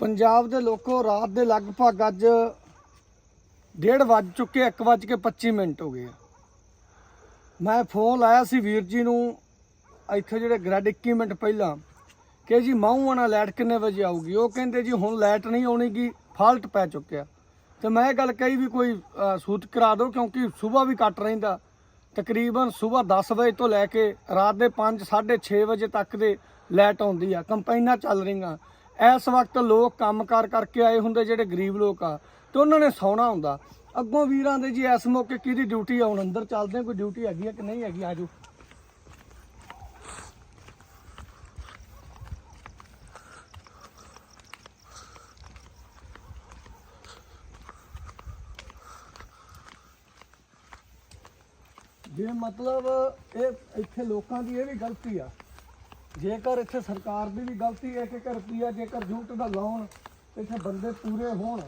ਪੰਜਾਬ ਦੇ ਲੋਕੋ, ਰਾਤ ਦੇ ਲਗਭਗ ਅੱਜ 1:30 ਵੱਜ ਚੁੱਕੇ 1 ਵੱਜ ਕੇ 25 ਮਿੰਟ ਹੋ ਗਏ ਮੈਂ ਫੋਨ ਲਾਇਆ ਸੀ ਵੀਰ ਜੀ ਨੂੰ, ਇੱਥੇ ਜਿਹੜੇ ਗ੍ਰੈਡ 21 ਮਿੰਟ ਪਹਿਲਾਂ, ਕਿ ਜੀ ਮਾਹੂਆਣਾ ਲਾਈਟ ਕਿੰਨੇ ਵਜੇ ਆਊਗੀ? ਉਹ ਕਹਿੰਦੇ ਜੀ ਹੁਣ ਲਾਈਟ ਨਹੀਂ ਆਉਣੀਗੀ, ਫਾਲਟ ਪੈ ਚੁੱਕਿਆ। ਤੇ ਮੈਂ ਇਹ ਗੱਲ ਕਹੀ ਵੀ ਕੋਈ ਸੂਤ ਕਰਾ ਦਿਓ, ਕਿਉਂਕਿ ਸਵੇਰ ਵੀ ਕੱਟ ਰਹਿੰਦਾ। ਤਕਰੀਬਨ ਸਵੇਰ 10 ਵਜੇ ਤੋਂ ਲੈ ਕੇ ਰਾਤ ਦੇ 5 6:30 ਵਜੇ ਤੱਕ ਦੇ ਲਾਈਟ ਆਉਂਦੀ ਆ। ਕੰਪਾਈਨਾਂ ਚੱਲ ਰਹੀਆਂ। ਇਸ ਵਕਤ ਲੋਕ ਕੰਮਕਾਰ ਕਰਕੇ ਆਏ ਹੁੰਦੇ ਜਿਹੜੇ ਗਰੀਬ ਲੋਕ ਆ, ਤੇ ਉਹਨਾਂ ਨੇ ਸੌਣਾ ਹੁੰਦਾ। ਅੱਗੋਂ ਵੀਰਾਂ ਦੇ ਜੀ ਇਸ ਮੌਕੇ ਕਿਹਦੀ ਡਿਊਟੀ ਆ? ਹੁਣ ਅੰਦਰ ਚੱਲਦੇ ਕੋਈ ਡਿਊਟੀ ਹੈਗੀ ਆ ਕਿ ਨਹੀਂ ਹੈਗੀ? ਆਜੋ। ਜੇ ਮਤਲਬ ਇਹ ਇੱਥੇ ਲੋਕਾਂ ਦੀ ਇਹ ਵੀ ਗਲਤੀ ਆ ਜੇਕਰ ਇੱਥੇ ਸਰਕਾਰ ਦੀ ਵੀ ਗਲਤੀ ਹੈ ਕਿ ਕਰਦੀ ਆ ਜੇਕਰ ਜੂਟ ਦਾ ਲਾਉਣ, ਇੱਥੇ ਬੰਦੇ ਪੂਰੇ ਹੋਣ,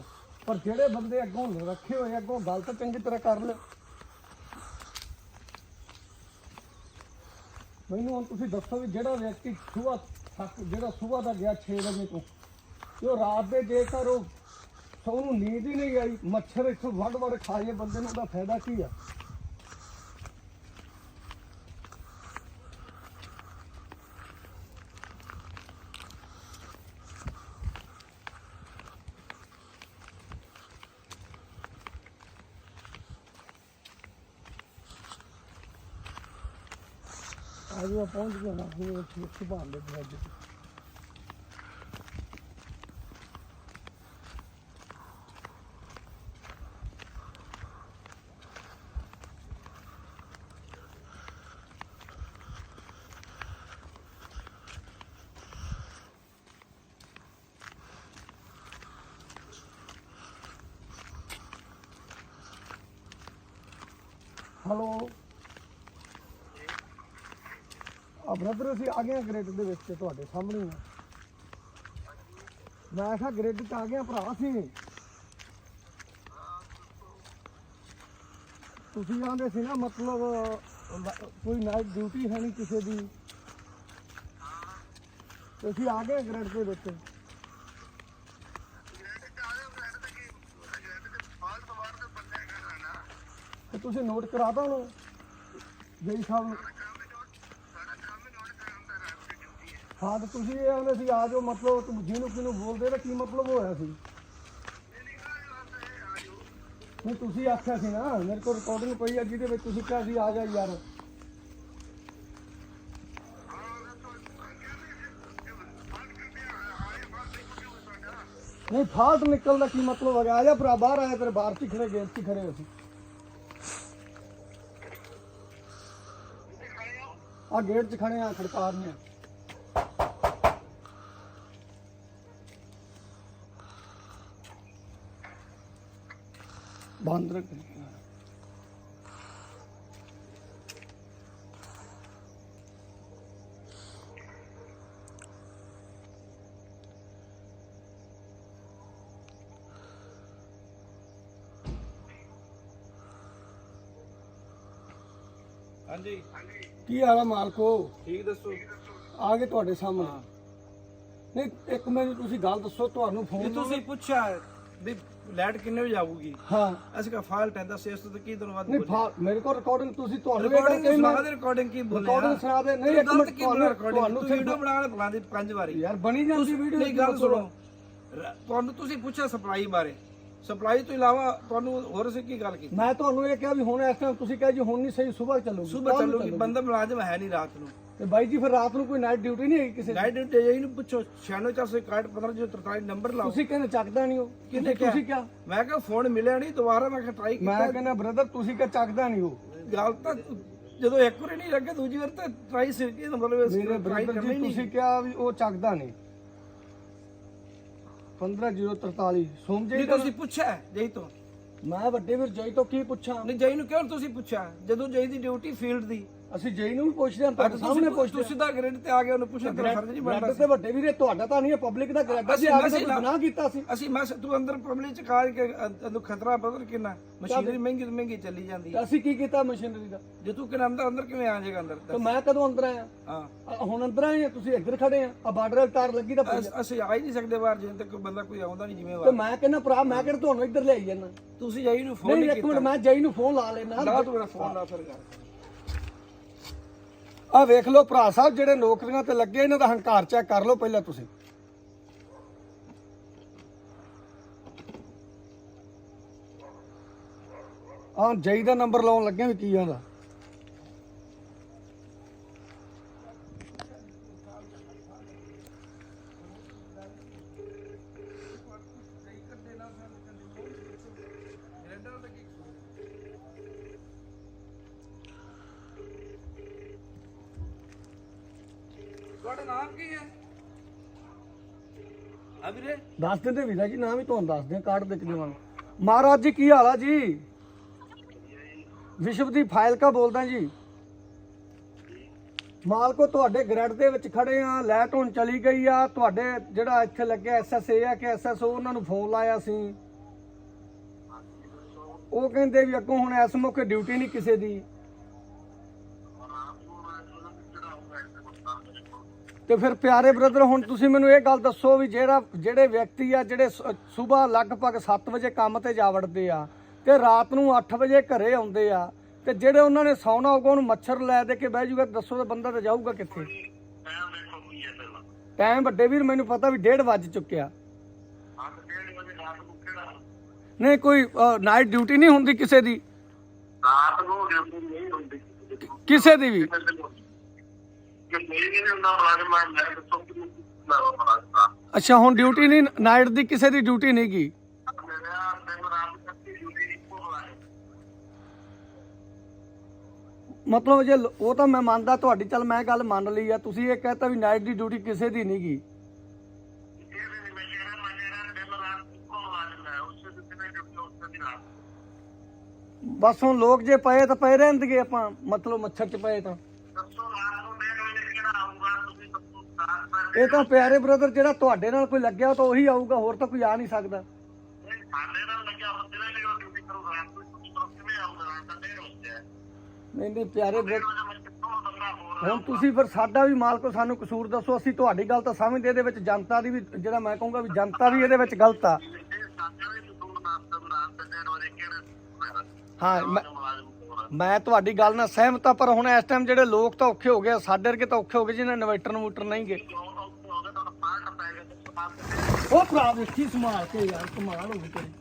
ਪਰ ਜਿਹੜੇ ਬੰਦੇ ਅੱਗੋਂ ਰੱਖੇ ਹੋਏ, ਅੱਗੋਂ ਗਲਤ ਚੰਗੀ ਤਰ੍ਹਾਂ ਕਰ ਲੈ ਮੈਨੂੰ ਹੁਣ ਤੁਸੀਂ ਦੱਸੋ ਵੀ ਜਿਹੜਾ ਵਿਅਕਤੀ ਸੁਬਹ ਤੱਕ, ਜਿਹੜਾ ਸੁਬਹ ਦਾ ਗਿਆ 6 ਵਜੇ ਤੋਂ, ਤੇ ਰਾਤ ਦੇ ਜੇਕਰ ਉਹ ਸੋ ਉਹਨੂੰ ਨੀਂਦ ਹੀ ਨਹੀਂ ਆਈ, ਮੱਛਰ ਇੱਥੋਂ ਵੱਡ ਵੱਡ ਖਾਏ, ਬੰਦੇ ਨੂੰ ਉਹਦਾ ਫਾਇਦਾ ਕੀ ਆ? ਪਹੁੰਚ ਗਿਆ ਨਾ ਹੁਣ ਇੱਥੇ ਸੁਭਾਨ ਦੇ ਦਰਵਾਜ਼ੇ ਤੇ ਹੈਲੋ ਆ ਬ੍ਰਦਰ ਅਸੀਂ ਆ ਗਏ ਆ ਗ੍ਰਿਡ ਦੇ ਵਿੱਚ ਤੁਹਾਡੇ ਸਾਹਮਣੇ ਹੀ ਮੈਂ ਕਿਹਾ ਗ੍ਰਿਡ 'ਚ ਆ ਗਏ ਆ ਭਰਾ ਸੀ ਤੁਸੀਂ ਆਂਦੇ ਸੀ ਨਾ, ਮਤਲਬ ਲ- ਕੋਈ ਨਾਈਟ ਡਿਊਟੀ ਹੈ ਨਹੀਂ ਕਿਸੇ ਦੀ। ਤੇ ਅਸੀਂ ਆ ਗਏ ਗ੍ਰਿਡ ਦੇ ਵਿੱਚ। ਤੇ ਤੁਸੀਂ ਨੋਟ ਕਰਾ ਦੋ ਉਹਨੂੰ। ਜਈ ਸਾਹਿਬ ਨੂੰ ਹਾਂ, ਤੇ ਤੁਸੀਂ ਇਹ ਆਉਂਦੇ ਸੀ, ਆ ਜਾਓ, ਮਤਲਬ ਤੁਮ ਜਿਹਨੂੰ ਕਿਹਨੂੰ ਬੋਲਦੇ ਤਾਂ ਕੀ ਮਤਲਬ ਹੋਇਆ ਸੀ? ਨਹੀਂ, ਤੁਸੀਂ ਆਖਿਆ ਸੀ ਨਾ, ਮੇਰੇ ਕੋਲ ਰਿਕਾਰਡਿੰਗ ਪਈ ਆ, ਜਿਹਦੇ ਵਿੱਚ ਤੁਸੀਂ ਕਿਹਾ ਸੀ, ਆ ਜਾ ਯਾਰ। ਨਹੀਂ, ਫਾਲਟ ਨਿਕਲ ਦਾ ਕੀ ਮਤਲਬ ਹੈਗਾ? ਆ ਜਾ ਭਰਾ, ਬਾਹਰ ਆਇਆ ਤੇਰੇ, ਬਾਹਰ ਚ ਖੜੇ, ਗੇਟ 'ਚ ਖੜੇ ਅਸੀਂ। ਸੀ ਆ ਗੇਟ 'ਚ ਖੜੇ ਆ, ਖੜਕਾ ਨੇ ਆ ਬੰਦ ਰੱਖ ਹਾਂਜੀ ਕੀ ਹਾਲ ਆ ਮਾਲਕੋ ਠੀਕ ਦੱਸੋ ਆ ਗਏ ਤੁਹਾਡੇ ਸਾਹਮਣੇ। ਨਹੀਂ ਇੱਕ ਮੈਨੂੰ ਤੁਸੀਂ ਗੱਲ ਦੱਸੋ ਤੁਹਾਨੂੰ ਫੋਨ ਤੁਸੀਂ ਪੁੱਛਿਆ ਵੀ ਲਾਈਟ ਕਿੰਨੇ ਵਜੇ ਆਊਗੀ? ਹਾਂ। ਅਸੀਂ ਕਹਾ ਫਾਲਟ ਹੈ ਦੱਸ ਇਸ ਤੋਂ ਤਾਂ ਕੀ ਦਿਨ ਬਾਅਦ ਨਹੀਂ ਫਾ- ਮੇਰੇ ਕੋਲ ਰਿਕਾਰਡਿੰਗ ਤੁਸੀਂ ਤੁਹਾਨੂੰ ਇਹ ਰਿਕਾਰਡਿੰਗ ਕਰਕੇ ਸੁਣਾ ਮੈਂ- ਦੇ ਰਿਕਾਰਡਿੰਗ ਕੀ ਬੋਲਿਆ? ਰਿਕਾਰਡਿੰਗ ਸੁਣਾ ਦੇ। ਨਹੀਂ ਇੱਕ ਗਲਤ ਮਿੰਟ ਕੀ ਬੋਲਿਆ ਤੁਹਾਨੂੰ ਰਿਕਾਰਡਿੰਗ ਤੁਹਾਨੂੰ ਵੀਡੀਓ ਬਣਾ ਲੈ ਬੁਲਾਉਂਦੇ ਪੰਜ ਵਾਰੀ। ਯਾਰ ਬਣੀ ਜਾਂਦੀ ਵੀਡੀਓ ਨਹੀਂ ਗੱਲ ਸੁਣੋ। ਰ- ਤੁਹਾਨੂੰ ਤੁਸੀਂ ਪੁੱਛਿਆ ਸਪਲਾਈ ਬਾਰੇ। ਸਪਲਾਈ ਤੋਂ ਇਲਾਵਾ ਤੁਹਾਨੂੰ ਹੋਰ ਅਸੀਂ ਕੀ ਗੱਲ ਕੀਤੀ? ਮੈਂ ਤੁਹਾਨੂੰ ਇਹ ਕਿਹਾ ਵੀ ਹੁਣ ਇਸ ਟਾਈਮ ਤੁਸੀਂ ਕਿਹਾ ਜੀ ਹੁਣ ਨਹੀਂ ਸਹੀ ਸਵੇਰ ਚੱਲੂਗੀ। ਸਵੇਰ ਕੱਲ੍ਹ ਨੂੰ ਚੱਲੂਗੀ। ਬੰਦਾ ਮੁਲਾਜ਼ਮ ਹੈ ਨਹੀਂ ਰਾਤ ਨੂੰ। ਤੇ ਬਾਈ ਜੀ ਫਿਰ ਰਾਤ ਨੂੰ ਕੋਈ ਨਾਈਟ ਡਿਊਟੀ ਨਹੀਂ ਹੈਗੀ ਕਿਸੇ ਦੀ? ਲਾਈਟ ਡਿਊਟੀ ਨੂੰ ਪੁੱਛੋ 96461 15043 ਨੰਬਰ ਲਾਓ। ਤੁਸੀਂ ਕਹਿੰਦੇ ਚੱਕਦਾ ਨਹੀਂ ਉਹ। ਕਿਹਨੇ ਤੁਸੀਂ- ਤੁਸੀਂ ਕਿਹਾ? ਮੈਂ ਕਿਹਾ ਫੋਨ ਮਿਲਿਆ ਨਹੀਂ ਦੁਬਾਰਾ ਮੈਂ ਕਿਹਾ ਟਰਾਈ ਮੈਂ ਕੀਤਾ ਕਹਿੰਦਾ ਬ੍ਰਦਰ ਤੁਸੀਂ ਕਿਹਾ ਚੱਕਦਾ ਨਹੀਂ ਉਹ। ਗੱਲ ਤਾਂ ਜਦੋਂ ਇੱਕ ਵਾਰੀ ਨਹੀਂ ਲੱਗੇ ਦੂਜੀ ਵਾਰ ਤਾਂ ਟਰਾਈ ਸੀ ਕਿ ਮਤਲਬ ਮੇਰੇ ਟਰਾਈ ਬ੍ਰਦਰ ਕਰਨੀ ਜੀ ਨਹੀਂ। ਤੁਸੀਂ ਕਿਹਾ ਵੀ ਉਹ ਚੱਕਦਾ ਨਹੀਂ। 15043 ਸੋਮ ਜੀ ਨਹੀਂ ਤੁਸੀਂ ਪੁੱਛਿਆ ਜਈ ਤੋਂ। ਮੈਂ ਵੱਡੇ ਵੀਰ ਜਈ ਤੋਂ ਕੀ ਪੁੱਛਾਂ? ਨਹੀਂ ਜਈ ਨੂੰ ਕਿਉਂ ਤੁਸੀਂ ਪੁੱਛਿਆ? ਜਦੋਂ ਜਈ ਦੀ ਡਿਊਟੀ ਫੀਲਡ ਦੀ। ਅਸੀਂ ਜੇਈ ਨੂੰ ਵੀ ਪੁੱਛਦੇ ਹਾਂ ਤੁਹਾਡੇ ਸਾਹਮਣੇ ਪੁੱਛਦੇ ਤੁਸੀਂ ਸਿੱਧਾ ਗ੍ਰਿਡ ਤੇ ਆ ਗਏ ਉਹਨੂੰ ਪੁੱਛਣ ਤੇਰਾ ਫਰਜ਼ ਨਹੀਂ ਬਣਦਾ ਗ੍ਰੈਡ ਤੇ ਵੱਡੇ ਵੀਰੇ ਤੁਹਾਡਾ ਤਾਂ ਨਹੀਂ ਹੈ ਪਬਲਿਕ ਦਾ ਗ੍ਰੈਡ ਅਸੀਂ ਆ ਕੇ ਤਾਂ ਗੁਨਾਹ ਕੀਤਾ ਸੀ। ਅਸੀਂ ਮੈਂ ਤੂੰ ਅੰਦਰ ਪਬਲਿਕ ਚ ਕਾਜ ਕੇ ਤੈਨੂੰ ਖਤਰਾ ਪਤਾ ਕਿੰਨਾ? ਮਸ਼ੀਨਰੀ ਮਹਿੰਗੀ ਤੋਂ ਮਹਿੰਗੀ ਚੱਲੀ ਜਾਂਦੀ ਹੈ। ਤੇ ਅਸੀਂ ਕੀ ਕੀਤਾ ਮਸ਼ੀਨਰੀ ਦਾ? ਜੇ ਤੂੰ ਕਿਨ ਅੰਦਰ ਅੰਦਰ ਕਿਵੇਂ ਆ ਜਾਏਗਾ ਅੰਦਰ? ਤੇ ਮੈਂ ਕਦੋਂ ਅੰਦਰ ਆਇਆ? ਹਾਂ। ਹੁਣ ਅੰਦਰ ਆਏ ਆ ਤੁਸੀਂ ਇੱਧਰ ਖੜੇ ਆ ਆ ਬਾਰਡਰ ਤਾਰ ਲੱਗੀ ਤਾਂ। ਅਸ- ਆ ਹੀ ਨਹੀਂ ਸਕਦੇ ਬਾਹਰ ਜਿੰਨ ਤੱਕ ਕੋਈ ਬੰਦਾ ਕੋਈ ਆਉਂਦਾ ਨਹੀਂ ਤੇ ਜ਼ਿੰਮੇਵਾਰ ਮੈਂ ਕਹਿੰਦਾ ਭਰਾ ਮੈਂ ਕਿਹੜਾ ਤੁਹਾਨੂੰ ਇੱਧਰ ਲਿਆਈ ਜਾਂਦਾ ਤੁਸੀਂ ਜਾਈ ਨੂੰ ਫੋਨ ਨਹੀਂ ਨਹੀਂ ਇੱਕ ਮਿੰਟ ਮੈਂ ਜਈ ਨੂੰ ਫੋਨ ਲਾ ਲੈਣਾ ਲਾ ਤੂੰ ਮੇਰਾ ਫੋਨ ਲਾ ਫਿਰ ਕਰ ਆ ਵੇਖ ਲਓ ਭਰਾ ਸਾਹਿਬ, ਜਿਹੜੇ ਨੌਕਰੀਆਂ ਤੇ ਲੱਗੇ, ਇਹਨਾਂ ਦਾ ਹੰਕਾਰ ਚੈੱਕ ਕਰ ਲਓ ਪਹਿਲਾਂ ਤੁਸੀਂ। ਆ ਜਈ ਦਾ ਨੰਬਰ ਲਾਉਣ ਲੱਗਿਆ ਵੀ ਕੀ ਆਂਦਾ ਤੁਹਾਡਾ ਨਾਮ ਕੀ ਹੈ? ਆ ਵੀਰੇ? ਦੱਸ ਦਿੰਦੇ ਵੀਰਾ ਜੀ, ਨਾਮ ਹੀ ਤੁਹਾਨੂੰ ਦੱਸਦੇ ਆ ਕਾਰਡ ਦੇ ਕੇ ਦੇਵਾਂਗੇ ਮਹਾਰਾਜ ਜੀ, ਕੀ ਹਾਲ ਆ ਜੀ? ਵਿਸ਼ਵਦੀਪ ਫਾਈਲ ਕਾ ਬੋਲਦਾ ਜੀ। ਮਾਲਕੋ, ਤੁਹਾਡੇ ਗ੍ਰੈਡ ਦੇ ਵਿੱਚ ਖੜੇ ਆ ਲੈਟ ਹੁਣ ਚਲੀ ਗਈ ਆ, ਤੁਹਾਡੇ ਜਿਹੜਾ ਇੱਥੇ ਲੱਗਿਆ ਐਸਐਸਏ ਆ ਕਿ ਐਸਐਸਓ ਉਹਨਾਂ ਨੂੰ ਫੋਨ ਲਾਇਆ ਸੀ। ਉਹ ਕਹਿੰਦੇ ਵੀ ਅੱਗੋਂ ਹੁਣ ਇਸ ਮੌਕੇ ਡਿਊਟੀ ਨਹੀਂ ਕਿਸੇ ਦੀ। ਤੇ ਫਿਰ ਪਿਆਰੇ ਬ੍ਰਦਰ ਹੁਣ ਤੁਸੀਂ ਮੈਨੂੰ ਇਹ ਗੱਲ ਦੱਸੋ ਵੀ ਜਿਹੜਾ ਜਿਹੜੇ ਵਿਅਕਤੀ ਆ ਜਿਹੜੇ ਸਵੇਰ ਲਗਭਗ 7 ਵਜੇ ਕੰਮ ਤੇ ਜਾ ਵੜਦੇ ਆ ਤੇ ਰਾਤ ਨੂੰ 8 ਵਜੇ ਘਰੇ ਆਉਂਦੇ ਆ ਤੇ ਜਿਹੜੇ ਉਹਨਾਂ ਨੇ ਸੌਣਾ ਹੋਊਗਾ ਉਹਨੂੰ ਮੱਛਰ ਲੈ ਦੇ ਕੇ ਬਹਿ ਜਾਊਗਾ ਦੱਸੋ ਤੇ ਬੰਦਾ ਤਾਂ ਜਾਊਗਾ ਕਿੱਥੇ? ਟਾਈਮ ਵੱਡੇ ਵੀਰ ਮੈਨੂੰ ਪਤਾ ਵੀ 1:30 ਵੱਜ ਚੁੱਕਿਆ। ਨਹੀਂ ਕੋਈ ਨਾਈਟ ਡਿਊਟੀ ਨਹੀਂ ਹੁੰਦੀ ਕਿਸੇ ਦੀ? ਰਾਤ ਨੂੰ ਡਿਊਟੀ ਨਹੀਂ ਹੁੰਦੀ ਕਿਸੇ ਦੀ। ਵੀ? ਮੈਂ ਮੈਂ ਦੱਸੋ ਕਿ ਮੈਂ ਅੱਛਾ ਹੁਣ ਡਿਊਟੀ ਨਹੀਂ ਨਾਈਟ ਦੀ ਕਿਸੇ ਦੀ ਡਿਊਟੀ ਨਹੀਂ ਗਈ ਮੇਰਾ ਦਿਨ ਰਾਤ ਤੱਕ ਦੀ ਡਿਊਟੀ ਇੱਕੋ ਮੁਲਾਜ਼ਮ ਮਤਲਬ ਜੇ ਲ- ਉਹ ਤਾਂ ਮੈਂ ਮੰਨਦਾ ਤੁਹਾਡੀ ਚੱਲ ਮੈਂ ਗੱਲ ਮੰਨ ਲਈ ਆ ਤੁਸੀਂ ਇਹ ਕਹਤਾ ਵੀ ਨਾਈਟ ਦੀ ਡਿਊਟੀ ਕਿਸੇ ਦੀ ਨਹੀਂ ਗਈ ਇਹ ਵੀ ਮੈਂ ਜਿਹੜਾ ਮੈਂ ਜਿਹੜਾ ਦਿਨ ਰਾਤ ਇੱਕੋ ਮੁਲਾਜ਼ਮ ਹੈ ਉਸੇ ਦਿਨ ਦੀ ਡਿਊਟੀ ਉਸੇ ਦੀ ਰਾਤ ਬਸ ਹੁਣ ਲੋਕ ਜੇ ਪਏ ਤਾਂ ਪਏ ਰਹਿਣਗੇ ਆਪਾਂ ਮਤਲਬ ਮੱਛਰ ਚ ਪਏ ਤਾਂ। ਇਹ ਤਾਂ ਪਿਆਰੇ ਬ੍ਰਦਰ ਜਿਹੜਾ ਤੁਹਾਡੇ ਨਾਲ ਕੋਈ ਲੱਗਿਆ ਤਾਂ ਉਹੀ ਆਊਗਾ ਹੋਰ ਤਾਂ ਕੋਈ ਆ ਨਹੀਂ ਸਕਦਾ। ਨਹੀਂ, ਸਾਡੇ ਨਾਲ ਲੱਗਿਆ ਹੁੰਦੇ ਨੇ ਜੋ ਡਿਊਟੀ ਕਰੂਗਾ ਰਾਤ ਨੂੰ ਤੁਸੀਂ ਦੱਸੋ ਕਿਵੇਂ ਆਊਗਾ ਰਾਤ ਦਾ ਡੇਢ ਵਜੇ ਹੈ। ਨਹੀਂ ਨਹੀਂ ਪਿਆਰੇ ਬ੍ਰਦਰ ਹੁਣ ਤੁਸੀਂ ਫਿਰ ਸਾਡਾ ਵੀ ਮਾਲਕੋ ਸਾਨੂੰ ਕਸੂਰ ਦੱਸੋ ਅਸੀਂ ਤੁਹਾਡੀ ਗੱਲ ਤਾਂ ਸਮਝਦੇ ਇਹਦੇ ਵਿੱਚ ਜਨਤਾ ਦੀ ਵੀ ਜਿਹੜਾ ਮੈਂ ਕਹੂੰਗਾ ਵੀ ਜਨਤਾ ਵੀ ਇਹਦੇ ਵਿੱਚ ਗਲਤ ਆ। ਹਾਂ ਮੈਂ ਤੁਹਾਡੀ ਗੱਲ ਨਾਲ ਸਹਿਮਤ ਆ ਪਰ ਹੁਣ ਇਸ ਟਾਈਮ ਜਿਹੜੇ ਲੋਕ ਤਾਂ ਔਖੇ ਹੋ ਗਏ ਸਾਡੇ ਵਰਗੇ ਤਾਂ ਔਖੇ ਹੋ ਗਏ ਜਿਹਨਾਂ ਇਨਵਰਟਰ ਇਨਵਰਟਰ ਨਹੀਂ ਗਏ। ਉਹ ਭਰਾ ਵੇਖੀ ਸੰਭਾਲ ਕੇ ਯਾਰ, ਕਮਾਲ ਹੋ ਗਈ ਤੇਰੀ।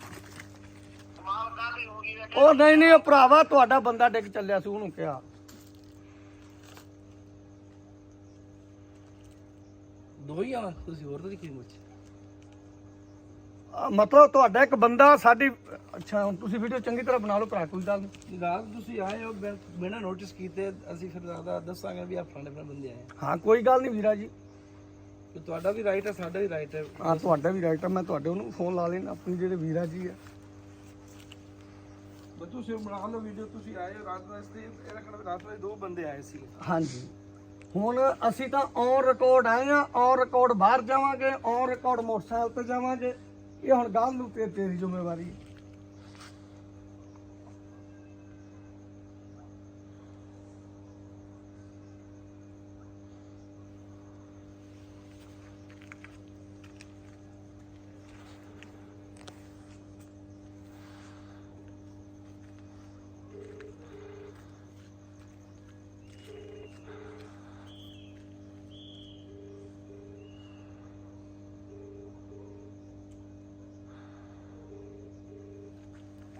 ਉਹ ਨਹੀਂ ਨਹੀਂ, ਉਹ ਭਰਾਵਾ, ਤੁਹਾਡਾ ਬੰਦਾ ਡਿੱਗ ਚੱਲਿਆ ਸੀ, ਉਹਨੂੰ ਕਿਹਾ। ਦੋ ਹੀ ਆ, ਤੁਸੀਂ ਹੋਰ ਤਾਂ ਕੀ ਮੁੱਛ। ਮਤਲਬ ਤੁਹਾਡਾ ਇੱਕ ਬੰਦਾ ਸਾਡੀ ਅੱਛਾ ਹੁਣ ਤੁਸੀਂ ਵੀਡੀਓ ਚੰਗੀ ਤਰ੍ਹਾਂ ਬਣਾ ਲਓ ਭਰਾ ਕੋਈ ਗੱਲ ਨਹੀਂ। ਰਾਤ ਤੁਸੀਂ ਆਏ ਹੋ ਬਿਨ- ਬਿਨਾਂ ਨੋਟਿਸ ਕੀਤੇ ਅਸੀਂ ਫਿਰ ਜ਼ਿਆਦਾ ਦੱਸਾਂਗੇ ਵੀ ਆ ਫਲਾਣੇ ਫਲਾਣੇ ਬੰਦੇ ਆਏ ਆ। ਹਾਂ ਕੋਈ ਗੱਲ ਨਹੀਂ ਵੀਰਾ ਜੀ। ਤੇ ਤੁਹਾਡਾ ਵੀ ਰਾਈਟ ਹੈ ਸਾਡਾ ਵੀ ਰਾਈਟ ਹੈ। ਹਾਂ ਤੁਹਾਡਾ ਵੀ ਰਾਈਟ ਆ ਮੈਂ ਤੁਹਾਡੇ ਉਹਨੂੰ ਫੋਨ ਲਾ ਲੈਣਾ ਆਪਣੀ ਜਿਹੜੇ ਵੀਰਾ ਜੀ ਆ। ਬਸ ਤੁਸੀਂ ਬਣਾ ਲਓ ਵੀਡੀਓ ਤੁਸੀਂ ਆਏ ਹੋ ਰਾਤ ਵਾਸਤੇ ਇਹਦਾ ਕਹਿੰਦਾ ਰਾਤ ਵਾਸਤੇ ਦੋ ਬੰਦੇ ਆਏ ਸੀ। ਹਾਂਜੀ। ਹੁਣ ਅਸੀਂ ਤਾਂ ਔਨ ਰਿਕਾਰਡ ਆਏ ਆ ਔਨ ਰਿਕਾਰਡ ਬਾਹਰ ਜਾਵਾਂਗੇ ਔਨ ਰਿਕਾਰਡ ਮੋਟਰਸਾਈਕਲ ਤੇ ਜਾਵਾਂਗੇ। ਇਹ ਹੁਣ ਗੱਲ ਨੂੰ ਤੇ ਤੇਰੀ ਜ਼ਿੰਮੇਵਾਰੀ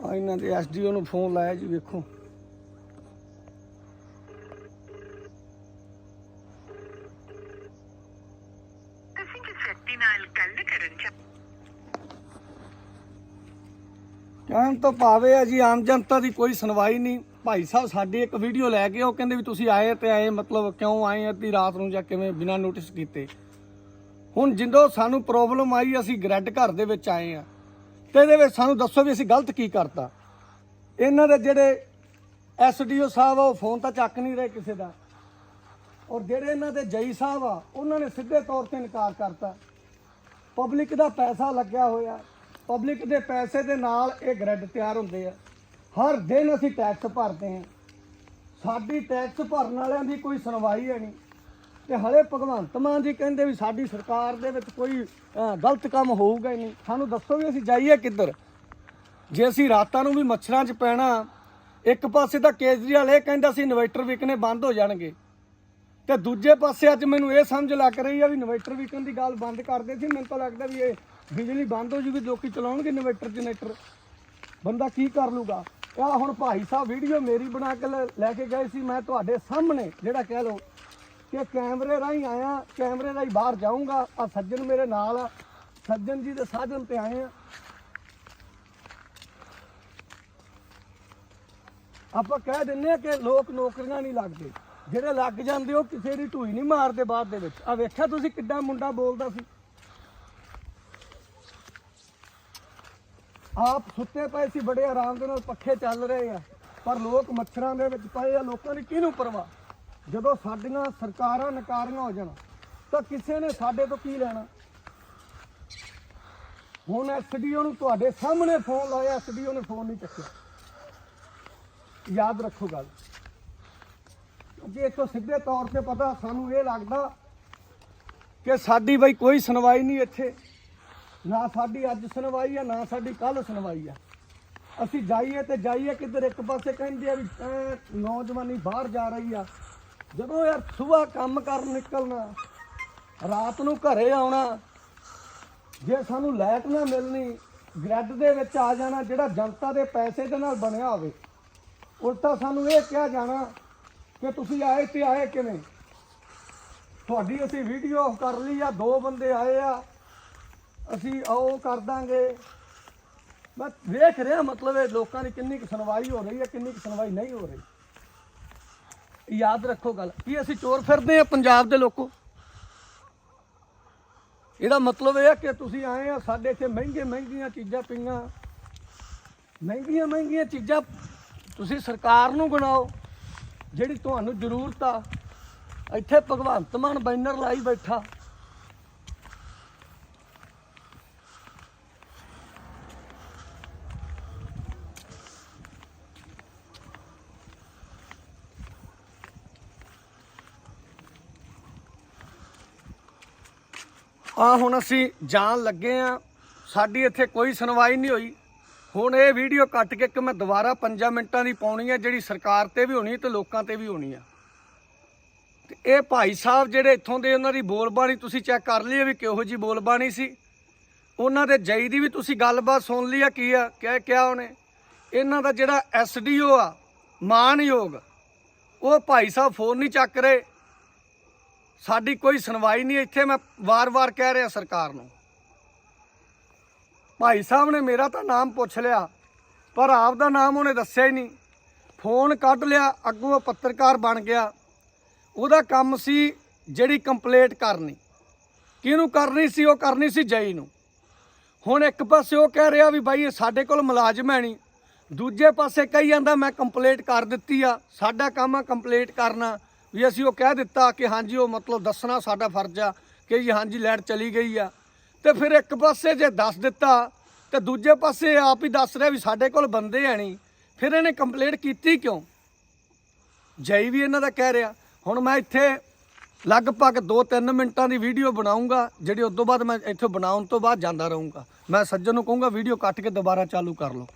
ਆ ਇਹਨਾਂ ਦੇ ਐਸਡੀਓ ਨੂੰ ਫੋਨ ਲਾਇਆ ਜੀ ਵੇਖੋ। ਤੁਸੀਂ ਕਿਸ ਵਿਅਕਤੀ ਨਾਲ ਗੱਲ ਕਰਨ ਚਾਹ ਕਹਿਣ ਤੋਂ ਭਾਵੇਂ ਆ ਜੀ ਆਮ ਜਨਤਾ ਦੀ ਕੋਈ ਸੁਣਵਾਈ ਨਹੀਂ। ਭਾਈ ਸਾਹਿਬ ਸਾਡੀ ਇੱਕ ਵੀਡੀਓ ਲੈ ਕੇ ਉਹ ਕਹਿੰਦੇ ਵੀ ਤੁਸੀਂ ਆਏ ਤੇ ਆਏ ਮਤਲਬ ਕਿਉਂ ਆਏ ਅੱਧੀ ਰਾਤ ਨੂੰ ਜਾਂ ਕਿਵੇਂ ਬਿਨਾਂ ਨੋਟਿਸ ਕੀਤੇ। ਹੁਣ ਜਿੰਦੋਂ ਸਾਨੂੰ ਪ੍ਰੋਬਲਮ ਆਈ ਅਸੀਂ ਗ੍ਰੈਡ ਘਰ ਦੇ ਵਿੱਚ ਆਏ ਆ। ਤੇ ਇਹਦੇ ਵਿੱਚ ਸਾਨੂੰ ਦੱਸੋ ਵੀ ਅਸੀਂ ਗਲਤ ਕੀ ਕਰਤਾ। ਇਹਨਾਂ ਦੇ ਜਿਹੜੇ ਐਸਡੀਓ ਸਾਹਿਬ ਆ, ਉਹ ਫੋਨ ਤਾਂ ਚੱਕ ਨਹੀਂ ਰਹੇ ਕਿਸੇ ਦਾ। ਔਰ ਜਿਹੜੇ ਇਹਨਾਂ ਦੇ ਜਈ ਸਾਹਿਬ ਆ, ਉਹਨਾਂ ਨੇ ਸਿੱਧੇ ਤੌਰ ਤੇ ਇਨਕਾਰ ਕਰਤਾ। ਪਬਲਿਕ ਦਾ ਪੈਸਾ ਲੱਗਿਆ ਹੋਇਆ। ਪਬਲਿਕ ਦੇ ਪੈਸੇ ਦੇ ਨਾਲ ਇਹ ਗ੍ਰਿਡ ਤਿਆਰ ਹੁੰਦੇ ਆ। ਹਰ ਦਿਨ ਅਸੀਂ ਟੈਕਸ ਭਰਦੇ ਹਾਂ। ਸਾਡੀ ਟੈਕਸ ਭਰਨ ਵਾਲਿਆਂ ਦੀ ਕੋਈ ਸੁਣਵਾਈ ਹੈ ਨਹੀਂ। ਤੇ ਹਲੇ ਭਗਵੰਤ ਮਾਨ ਜੀ ਕਹਿੰਦੇ ਵੀ ਸਾਡੀ ਸਰਕਾਰ ਦੇ ਵਿੱਚ ਕੋਈ ਅਹ, ਗਲਤ ਕੰਮ ਹੋਊਗਾ ਹੀ ਨਹੀਂ। ਸਾਨੂੰ ਦੱਸੋ ਵੀ ਅਸੀਂ ਜਾਈਏ ਕਿੱਧਰ? ਜੇ ਅਸੀਂ ਰਾਤਾਂ ਨੂੰ ਵੀ ਮੱਛਰਾਂ 'ਚ ਪੈਣਾ ਇੱਕ ਪਾਸੇ ਤਾਂ ਕੇਜਰੀਵਾਲ ਇਹ ਕਹਿੰਦਾ ਸੀ ਇਨਵਰਟਰ ਵਿਕਣੇ ਬੰਦ ਹੋ ਜਾਣਗੇ। ਤੇ ਦੂਜੇ ਪਾਸੇ ਅੱਜ ਮੈਨੂੰ ਇਹ ਸਮਝ ਲੱਗ ਰਹੀ ਆ ਵੀ ਇਨਵਰਟਰ ਵਿਕਣ ਦੀ ਗੱਲ ਬੰਦ ਕਰਦੇ ਸੀ ਮੈਨੂੰ ਤਾਂ ਲੱਗਦਾ ਵੀ ਇਹ ਬਿਜਲੀ ਬੰਦ ਹੋ ਜੂਗੀ ਲੋਕੀ ਚਲਾਉਣਗੇ ਇਨਵਰਟਰ ਜਨਰੇਟਰ। ਬੰਦਾ ਕੀ ਕਰ ਲੂਗਾ? ਆ ਹੁਣ ਭਾਈ ਸਾਹਿਬ ਵੀਡੀਓ ਮੇਰੀ ਬਣਾ ਕੇ ਲੈ- ਲੈ ਕੇ ਗਏ ਸੀ। ਮੈਂ ਤੁਹਾਡੇ ਸਾਹਮਣੇ ਜਿਹੜਾ ਕਹਿ ਲਓ ਕਿ ਕੈਮਰੇ ਰਾਹੀਂ ਆਇਆ, ਕੈਮਰੇ ਰਾਹੀਂ ਬਾਹਰ ਜਾਊਂਗਾ ਆ ਸੱਜਣ ਮੇਰੇ ਨਾਲ ਆ। ਸੱਜਣ ਜੀ ਦੇ ਸਾਧਨ ਤੇ ਆਏ ਆ। ਆਪਾਂ ਕਹਿ ਦਿੰਨੇ ਆ ਕਿ ਲੋਕ ਨੌਕਰੀਆਂ ਨਹੀਂ ਲੱਗਦੇ। ਜਿਹੜੇ ਲੱਗ ਜਾਂਦੇ, ਉਹ ਕਿਸੇ ਦੀ ਢੂਈ ਨਹੀਂ ਮਾਰਦੇ ਬਾਅਦ ਦੇ ਵਿੱਚ। ਆ ਵੇਖਿਆ ਤੁਸੀਂ ਕਿੱਡਾ ਮੁੰਡਾ ਬੋਲਦਾ ਸੀ? ਆਪ ਸੁੱਤੇ ਪਏ ਸੀ, ਬੜੇ ਆਰਾਮ ਦੇ ਨਾਲ ਪੱਖੇ ਚੱਲ ਰਹੇ ਆ। ਪਰ ਲੋਕ ਮੱਛਰਾਂ ਦੇ ਵਿੱਚ ਪਏ ਆ, ਲੋਕਾਂ ਦੀ ਕਿਹਨੂੰ ਪਰਵਾਹ? ਜਦੋਂ ਸਾਡੀਆਂ ਸਰਕਾਰਾਂ ਨਕਾਰੀਆਂ ਹੋ ਜਾਣ, ਤਾਂ ਕਿਸੇ ਨੇ ਸਾਡੇ ਤੋਂ ਕੀ ਲੈਣਾ? ਹੁਣ ਐਸਡੀਓ ਨੂੰ ਤੁਹਾਡੇ ਸਾਹਮਣੇ ਫੋਨ ਲਾਇਆ ਐਸਡੀਓ ਨੇ ਫੋਨ ਨਹੀਂ ਚੱਕਿਆ। ਯਾਦ ਰੱਖੋ ਗੱਲ। ਕਿਉਂਕਿ ਇਹ ਤੋਂ ਸਿੱਧੇ ਤੌਰ ਤੇ ਪਤਾ ਸਾਨੂੰ ਇਹ ਲੱਗਦਾ ਕਿ ਸਾਡੀ ਬਈ ਕੋਈ ਸੁਣਵਾਈ ਨਹੀਂ ਇੱਥੇ। ਨਾ ਸਾਡੀ ਅੱਜ ਸੁਣਵਾਈ ਆ, ਨਾ ਸਾਡੀ ਕੱਲ ਸੁਣਵਾਈ ਆ। ਅਸੀਂ ਜਾਈਏ ਤੇ ਜਾਈਏ ਕਿੱਧਰ, ਇੱਕ ਪਾਸੇ ਕਹਿੰਦੇ ਆ ਵੀ ਨੌਜਵਾਨੀ ਬਾਹਰ ਜਾ ਰਹੀ ਆ। ਜਦੋਂ ਯਾਰ ਸਵੇਰ ਕੰਮ ਕਰਨ ਨਿਕਲਣਾ, ਰਾਤ ਨੂੰ ਘਰੇ ਆਉਣਾ, ਜੇ ਸਾਨੂੰ ਲਾਈਟ ਨਾ ਮਿਲਣੀ ਗ੍ਰਿਡ ਦੇ ਵਿੱਚ ਆ ਜਾਣਾ, ਜਿਹੜਾ ਜਨਤਾ ਦੇ ਪੈਸੇ ਦੇ ਨਾਲ ਬਣਿਆ ਹੋਵੇ, ਉਲਟਾ ਸਾਨੂੰ ਇਹ ਕਿਹਾ ਜਾਣਾ ਕਿ ਤੁਸੀਂ ਆਏ ਤੇ ਆਏ ਕਿਵੇਂ? ਤੁਹਾਡੀ ਅਸੀਂ ਵੀਡੀਓ ਕਰ ਲਈ ਆ, ਦੋ ਬੰਦੇ ਆਏ ਆ, ਅਸੀਂ ਉਹ ਕਰ ਦਾਂਗੇ। ਮੈਂ ਵੇਖ ਰਿਹਾ ਮਤਲਬ ਇਹ ਲੋਕਾਂ ਦੀ ਕਿੰਨੀ ਕੁ ਸੁਣਵਾਈ ਹੋ ਰਹੀ ਹੈ, ਕਿੰਨੀ ਕੁ ਸੁਣਵਾਈ ਨਹੀਂ ਹੋ ਰਹੀ। ਯਾਦ ਰੱਖੋ ਗੱਲ ਕੀ ਅਸੀਂ ਚੋਰ ਫਿਰਦੇ ਆ ਪੰਜਾਬ ਦੇ ਲੋਕੋ। ਇਹਦਾ ਮਤਲਬ ਇਹ ਆ ਕਿ ਤੁਸੀਂ ਆਏ ਆ, ਸਾਡੇ ਇੱਥੇ ਮਹਿੰਗੇ ਮਹਿੰਗੀਆਂ ਚੀਜ਼ਾਂ ਪਈਆਂ। ਮਹਿੰਗੀਆਂ ਮਹਿੰਗੀਆਂ ਚੀਜ਼ਾਂ ਤੁਸੀਂ ਸਰਕਾਰ ਨੂੰ ਗਣਾਓ ਜਿਹੜੀ ਤੁਹਾਨੂੰ ਜ਼ਰੂਰਤ ਆ। ਇੱਥੇ ਭਗਵੰਤ ਮਾਨ ਬੈਨਰ ਲਾਈ ਬੈਠਾ। ਆ ਹੁਣ ਅਸੀਂ ਜਾਣ ਲੱਗੇ ਆ। ਸਾਡੀ ਇੱਥੇ ਕੋਈ ਸੁਣਵਾਈ ਨਹੀਂ ਹੋਈ। ਹੁਣ ਇਹ ਵੀਡੀਓ ਕੱਟ ਕੇ ਕਿ ਮੈਂ ਦੁਬਾਰਾ 5 ਮਿੰਟਾਂ ਦੀ ਪਾਉਣੀ ਆ, ਜਿਹੜੀ ਸਰਕਾਰ ਤੇ ਵੀ ਹੋਣੀ ਤੇ ਲੋਕਾਂ ਤੇ ਵੀ ਹੋਣੀ ਆ। ਤੇ ਇਹ ਭਾਈ ਸਾਹਿਬ ਜਿਹੜੇ ਇੱਥੋਂ ਦੇ ਉਹਨਾਂ ਦੀ ਬੋਲਬਾਣੀ ਤੁਸੀਂ ਚੈੱਕ ਕਰ ਲਈ ਵੀ ਕਿਹੋ ਜੀ ਬੋਲਬਾਣੀ ਸੀ। ਉਹਨਾਂ ਦੇ ਜਈ ਦੀ ਵੀ ਤੁਸੀਂ ਗੱਲਬਾਤ ਸੁਣ ਲਈ ਆ, ਕੀ ਆ, ਕਿਆ ਕਿਆ ਉਹਨੇ। ਇਹਨਾਂ ਦਾ ਜਿਹੜਾ ਐਸਡੀਓ ਆ, ਮਾਨਯੋਗ, ਉਹ ਭਾਈ ਸਾਹਿਬ ਫੋਨ ਨਹੀਂ ਚੱਕ ਰਹੇ। ਸਾਡੀ ਕੋਈ ਸੁਣਵਾਈ ਨਹੀਂ, ਇੱਥੇ ਮੈਂ ਵਾਰ-ਵਾਰ ਕਹਿ ਰਿਹਾ ਸਰਕਾਰ ਨੂੰ। ਭਾਈ ਸਾਹਿਬ ਨੇ ਮੇਰਾ ਤਾਂ ਨਾਮ ਪੁੱਛ ਲਿਆ, ਪਰ ਆਪ ਦਾ ਨਾਮ ਉਹਨੇ ਦੱਸਿਆ ਹੀ ਨਹੀਂ। ਫੋਨ ਕੱਢ ਲਿਆ, ਅੱਗੋਂ ਉਹ ਪੱਤਰਕਾਰ ਬਣ ਗਿਆ। ਉਹਦਾ ਕੰਮ ਸੀ ਜਿਹੜੀ ਕੰਪਲੇਂਟ ਕਰਨੀ। ਕਿਹਨੂੰ ਕਰਨੀ ਸੀ, ਉਹ ਕਰਨੀ ਸੀ ਜਈ ਨੂੰ। ਹੁਣ ਇੱਕ ਪਾਸੇ ਉਹ ਕਹਿ ਰਿਹਾ ਵੀ ਬਾਈ ਇਹ ਸਾਡੇ ਕੋਲ ਮੁਲਾਜ਼ਮ ਹੈ ਨਹੀਂ। ਦੂਜੇ ਪਾਸੇ ਕਹੀ ਜਾਂਦਾ, ਮੈਂ ਕੰਪਲੇਂਟ ਕਰ ਦਿੱਤੀ ਆ, ਸਾਡਾ ਕੰਮ ਆ ਕੰਪਲੇਂਟ ਕਰਨਾ। ਵੀ ਅਸੀਂ ਉਹ ਕਹਿ ਦਿੱਤਾ ਕਿ ਹਾਂਜੀ, ਉਹ ਮਤਲਬ ਦੱਸਣਾ ਸਾਡਾ ਫਰਜ਼ ਆ ਕਿ ਜੀ ਹਾਂਜੀ, ਲਾਈਟ ਚਲੀ ਗਈ ਆ। ਤੇ ਫਿਰ ਇੱਕ ਪਾਸੇ ਜੇ ਦੱਸ ਦਿੱਤਾ, ਤੇ ਦੂਜੇ ਪਾਸੇ ਆਪ ਹੀ ਦੱਸ ਰਿਹਾ ਵੀ ਸਾਡੇ ਕੋਲ ਬੰਦੇ ਹੈ ਨਹੀਂ। ਫਿਰ ਇਹਨੇ ਕੰਪਲੇਂਟ ਕੀਤੀ ਕਿਉਂ? ਜਈ ਵੀ ਇਹਨਾਂ ਦਾ ਕਹਿ ਰਿਹਾ। ਹੁਣ ਮੈਂ ਇੱਥੇ ਲਗਭਗ 2-3 ਮਿੰਟਾਂ ਦੀ ਵੀਡੀਓ ਬਣਾਉਂਗਾ, ਜਿਹੜੀ ਉਸ ਤੋਂ ਬਾਅਦ ਮੈਂ ਇੱਥੇ ਬਣਾਉਣ ਤੋਂ ਬਾਅਦ ਜਾਂਦਾ ਰਹੂੰਗਾ। ਮੈਂ ਸੱਜਣ ਨੂੰ ਕਹੂੰਗਾ, ਵੀਡੀਓ ਕੱਟ ਕੇ ਦੁਬਾਰਾ ਚਾਲੂ ਕਰ ਲਓ।